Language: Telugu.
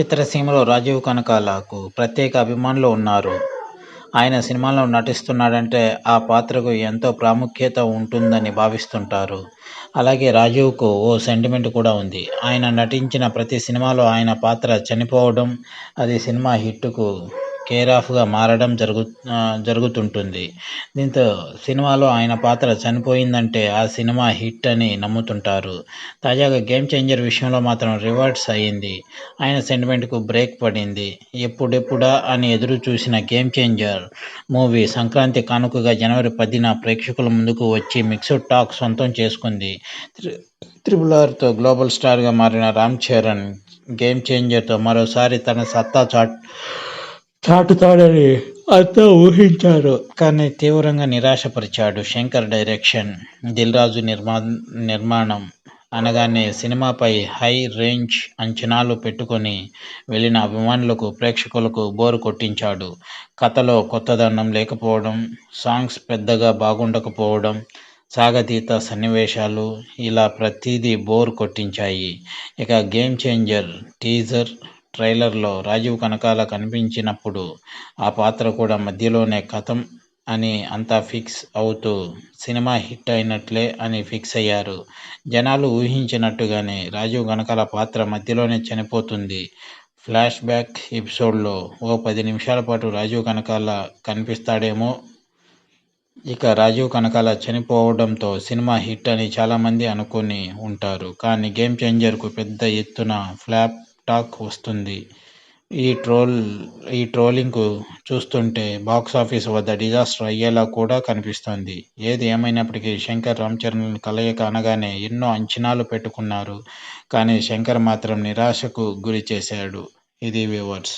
చిత్రసీమలో రాజీవ్ కనకాలకు ప్రత్యేక అభిమానులు ఉన్నారు. ఆయన సినిమాలో నటిస్తున్నాడంటే ఆ పాత్రకు ఎంతో ప్రాముఖ్యత ఉంటుందని భావిస్తుంటారు. అలాగే రాజీవ్కు ఓ సెంటిమెంట్ కూడా ఉంది. ఆయన నటించిన ప్రతి సినిమాలో ఆయన పాత్ర చనిపోవడం అది సినిమా హిట్కు కేర్ ఆఫ్గా మారడం జరుగు జరుగుతుంటుంది. దీంతో సినిమాలో ఆయన పాత్ర చనిపోయిందంటే ఆ సినిమా హిట్ అని నమ్ముతుంటారు. తాజాగా గేమ్ చేంజర్ విషయంలో మాత్రం రివర్స్ అయ్యింది. ఆయన సెంటిమెంట్కు బ్రేక్ పడింది. ఎప్పుడెప్పుడా అని ఎదురు చూసిన గేమ్ చేంజర్ మూవీ సంక్రాంతి కానుకగా జనవరి పదిన ప్రేక్షకుల ముందుకు వచ్చి మిక్స్డ్ టాక్ సొంతం చేసుకుంది. త్రిబుల్ ఆర్తో గ్లోబల్ స్టార్గా మారిన రామ్ చరణ్ గేమ్ చేంజర్తో మరోసారి తన సత్తా చాట్ చాటుతాడని అంతా ఊహించారు కానీ తీవ్రంగా నిరాశపరిచాడు శంకర్ డైరెక్షన్. దిల్ రాజు నిర్మా నిర్మాణం అనగానే సినిమాపై హై రేంజ్ అంచనాలు పెట్టుకొని వెళ్ళిన అభిమానులకు ప్రేక్షకులకు బోరు కొట్టించాడు. కథలో కొత్తదనం లేకపోవడం సాంగ్స్ పెద్దగా బాగుండకపోవడం సాగతీత సన్నివేశాలు ఇలా ప్రతిదీ బోర్ కొట్టించాయి. ఇక గేమ్ చేంజర్ టీజర్ ట్రైలర్లో రాజీవ్ కనకాల కనిపించినప్పుడు ఆ పాత్ర కూడా మధ్యలోనే కథం అని అంతా ఫిక్స్ అవుతూ సినిమా హిట్ అయినట్లే అని ఫిక్స్ అయ్యారు. జనాలు ఊహించినట్టుగానే రాజీవ్ కనకాల పాత్ర మధ్యలోనే చనిపోతుంది. ఫ్లాష్ బ్యాక్ ఎపిసోడ్లో ఓ పది నిమిషాల పాటు రాజీవ్ కనకాల కనిపిస్తాడేమో. ఇక రాజీవ్ కనకాల చనిపోవడంతో సినిమా హిట్ అని చాలామంది అనుకుని ఉంటారు. కానీ గేమ్ చేంజర్కు పెద్ద ఎత్తున ఫ్లాప్ టాక్ వస్తుంది. ఈ ట్రోల్ ఈ ట్రోలింగ్కు చూస్తుంటే బాక్స్ ఆఫీస్ వద్ద డిజాస్టర్ అయ్యేలా కూడా కనిపిస్తోంది. ఏది ఏమైనప్పటికీ శంకర్ రామ్ చరణ్ కలయిక అనగానే ఎన్నో అంచనాలు పెట్టుకున్నారు. కానీ శంకర్ మాత్రం నిరాశకు గురి చేశాడు. ఇది వ్యూవర్స్.